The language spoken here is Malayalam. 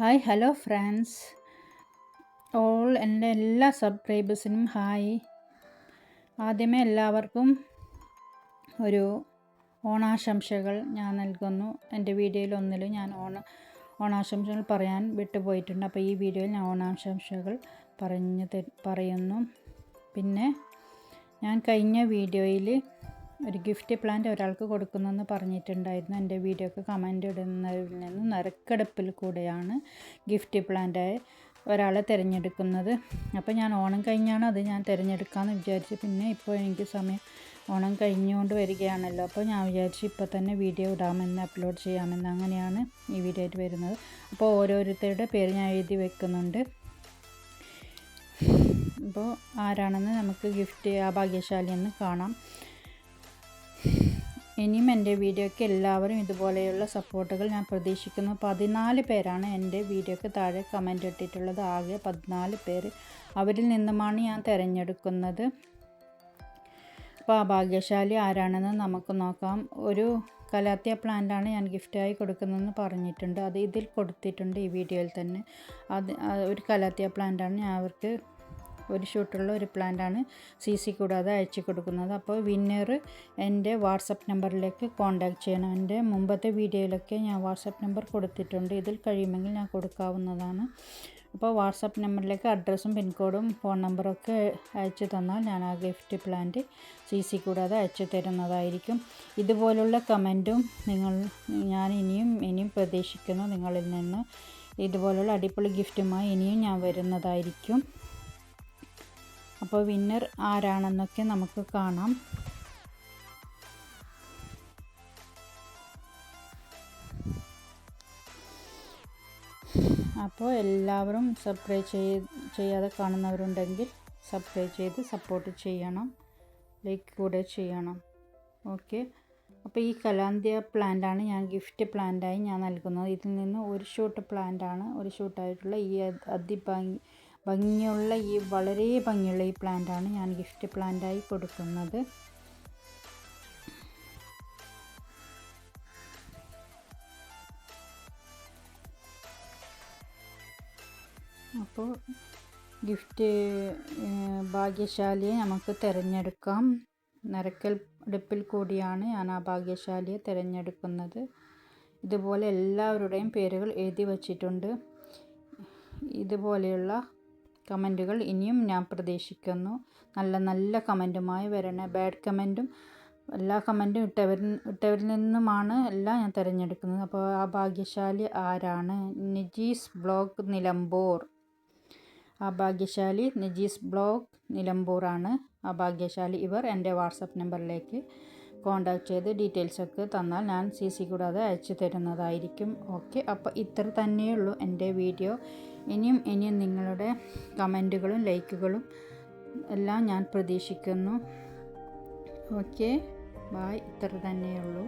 ഹായ് ഹലോ ഫ്രണ്ട്സ് ഓൾ എന്റെ എല്ലാ സബ്സ്ക്രൈബേഴ്സിനും ഹായ് ആദ്യമേ എല്ലാവർക്കും ഒരു ഓണാശംസകൾ ഞാൻ നൽകുന്നു. എന്റെ വീഡിയോയിൽ ഒന്നിലും ഞാൻ ഓണ ഓണാശംസകൾ പറയാൻ വിട്ടുപോയിട്ടുണ്ട്. അപ്പോൾ ഈ വീഡിയോയിൽ ഞാൻ ഓണാശംസകൾ പറഞ്ഞു പറയുന്നു. പിന്നെ ഞാൻ കഴിഞ്ഞ വീഡിയോയിൽ ഒരു ഗിഫ്റ്റ് പ്ലാന്റ് ഒരാൾക്ക് കൊടുക്കുന്നെന്ന് പറഞ്ഞിട്ടുണ്ടായിരുന്നു. എന്റെ വീഡിയോക്ക് കമന്റ് ഇടുന്നതിൽ നിന്ന് നറുക്കെടുപ്പിൽ കൂടെയാണ് ഗിഫ്റ്റ് പ്ലാന്റ് ഒരാളെ തിരഞ്ഞെടുക്കുന്നത്. അപ്പോൾ ഞാൻ ഓണം കഴിഞ്ഞാണ് അത് ഞാൻ തിരഞ്ഞെടുക്കാമെന്ന് വിചാരിച്ചു പിന്നെ ഇപ്പോൾ എനിക്ക് സമയം ഓണം കഴിഞ്ഞുകൊണ്ട് വരികയാണല്ലോ. അപ്പോൾ ഞാൻ വിചാരിച്ചു ഇപ്പോൾ തന്നെ വീഡിയോ ഇടാമെന്ന് അപ്ലോഡ് ചെയ്യാമെന്ന് അങ്ങനെയാണ് ഈ വീഡിയോ ആയിട്ട് വരുന്നത്. അപ്പോൾ ഓരോരുത്തരുടെ പേര് ഞാൻ എഴുതി വെക്കുന്നുണ്ട്. അപ്പോൾ ആരാണെന്ന് നമുക്ക് ഗിഫ്റ്റ് ആ ഭാഗ്യശാലി എന്ന് കാണാം. ഇനിയും എന്റെ വീഡിയോയ്ക്ക് എല്ലാവരും ഇതുപോലെയുള്ള സപ്പോർട്ടുകൾ ഞാൻ പ്രതീക്ഷിക്കുന്നു. പതിനാല് പേരാണ് എന്റെ വീഡിയോയ്ക്ക് താഴെ കമന്റ് ഇട്ടിട്ടുള്ളത്. ആകെ പതിനാല് പേര് അവരിൽ നിന്നുമാണ് ഞാൻ തിരഞ്ഞെടുക്കുന്നത്. അപ്പോൾ ആ ഭാഗ്യശാലി ആരാണെന്ന് നമുക്ക് നോക്കാം. ഒരു കലാത്തിയ പ്ലാന്റാണ് ഞാൻ ഗിഫ്റ്റായി കൊടുക്കുന്നതെന്ന് പറഞ്ഞിട്ടുണ്ട്. അത് ഇതിൽ കൊടുത്തിട്ടുണ്ട് ഈ വീഡിയോയിൽ തന്നെ. അത് ഒരു കലാത്തിയ പ്ലാന്റാണ് ഞാൻ അവർക്ക് ഒരു ഷൂട്ടുള്ള ഒരു പ്ലാന്റാണ് സി സി കൂടാതെ അയച്ചു കൊടുക്കുന്നത്. അപ്പോൾ വിന്നർ എന്റെ വാട്സപ്പ് നമ്പറിലേക്ക് കോൺടാക്റ്റ് ചെയ്യണം. എന്റെ മുമ്പത്തെ വീഡിയോയിലൊക്കെ ഞാൻ വാട്സപ്പ് നമ്പർ കൊടുത്തിട്ടുണ്ട്. ഇതിൽ കഴിയുമെങ്കിൽ ഞാൻ കൊടുക്കാവുന്നതാണ്. അപ്പോൾ വാട്സപ്പ് നമ്പറിലേക്ക് അഡ്രസ്സും പിൻകോഡും ഫോൺ നമ്പറൊക്കെ അയച്ചു തന്നാൽ ഞാൻ ആ ഗിഫ്റ്റ് പ്ലാന്റ് സി സി കൂടാതെ അയച്ചു തരുന്നതായിരിക്കും. ഇതുപോലുള്ള കമന്റും നിങ്ങൾ ഞാൻ ഇനിയും ഇനിയും പ്രതീക്ഷിക്കുന്നു നിങ്ങളിൽ നിന്ന്. ഇതുപോലുള്ള അടിപൊളി ഗിഫ്റ്റുമായി ഇനിയും ഞാൻ വരുന്നതായിരിക്കും. അപ്പോൾ വിന്നർ ആരാണെന്നൊക്കെ നമുക്ക് കാണാം. അപ്പോൾ എല്ലാവരും സബ്സ്ക്രൈബ് ചെയ് ചെയ്യാതെ കാണുന്നവരുണ്ടെങ്കിൽ സബ്സ്ക്രൈബ് ചെയ്ത് സപ്പോർട്ട് ചെയ്യണം. ലൈക്ക് കൂടെ ചെയ്യണം. ഓക്കെ അപ്പോൾ ഈ കലാന്ത്യ പ്ലാന്റാണ് ഞാൻ ഗിഫ്റ്റ് പ്ലാന്റായി ഞാൻ നൽകുന്നത്. ഇതിൽ നിന്ന് ഒരു ഷൂട്ട് പ്ലാന്റാണ് ഒരു ഷൂട്ടായിട്ടുള്ള ഈ അതിഭംഗി ഭംഗിയുള്ള ഈ വളരെ ഭംഗിയുള്ള ഈ പ്ലാന്റാണ് ഞാൻ ഗിഫ്റ്റ് പ്ലാന്റായി കൊടുക്കുന്നത്. അപ്പോൾ ഗിഫ്റ്റ് ഭാഗ്യശാലിയെ നമുക്ക് തിരഞ്ഞെടുക്കാം. നരക്കൽ അടുപ്പിൽ കൂടിയാണ് ഞാൻ ആ ഭാഗ്യശാലിയെ തിരഞ്ഞെടുക്കുന്നത്. ഇതുപോലെ എല്ലാവരുടെയും പേരുകൾ എഴുതി വച്ചിട്ടുണ്ട്. ഇതുപോലെയുള്ള കമന്റുകൾ ഇനിയും ഞാൻ പ്രതീക്ഷിക്കുന്നു. നല്ല നല്ല കമന്റുമായി വരണേ. ബാഡ് കമന്റും എല്ലാ കമന്റും ഇട്ടവരിൽ ഇട്ടവരിൽ നിന്നുമാണ് എല്ലാം ഞാൻ തിരഞ്ഞെടുക്കുന്നത്. അപ്പോൾ ആ ഭാഗ്യശാലി ആരാണ്? നിജീസ് ബ്ലോഗ് നിലമ്പൂർ. ആ ഭാഗ്യശാലി നിജീസ് ബ്ലോഗ് നിലമ്പൂറാണ് ആ ഭാഗ്യശാലി ഇവർ എന്റെ വാട്സപ്പ് നമ്പറിലേക്ക് കോണ്ടാക്ട് ചെയ്ത് ഡീറ്റെയിൽസൊക്കെ തന്നാൽ ഞാൻ സി സി കൂടാതെ അയച്ചു തരുന്നതായിരിക്കും. ഓക്കെ അപ്പോൾ ഇത്ര തന്നെയുള്ളൂ എന്റെ വീഡിയോ ഇനിയും ഇനിയും നിങ്ങളുടെ കമന്റുകളും ലൈക്കുകളും എല്ലാം ഞാൻ പ്രതീക്ഷിക്കുന്നു. ഓക്കെ ബായ് ഇത്ര തന്നെയുള്ളൂ.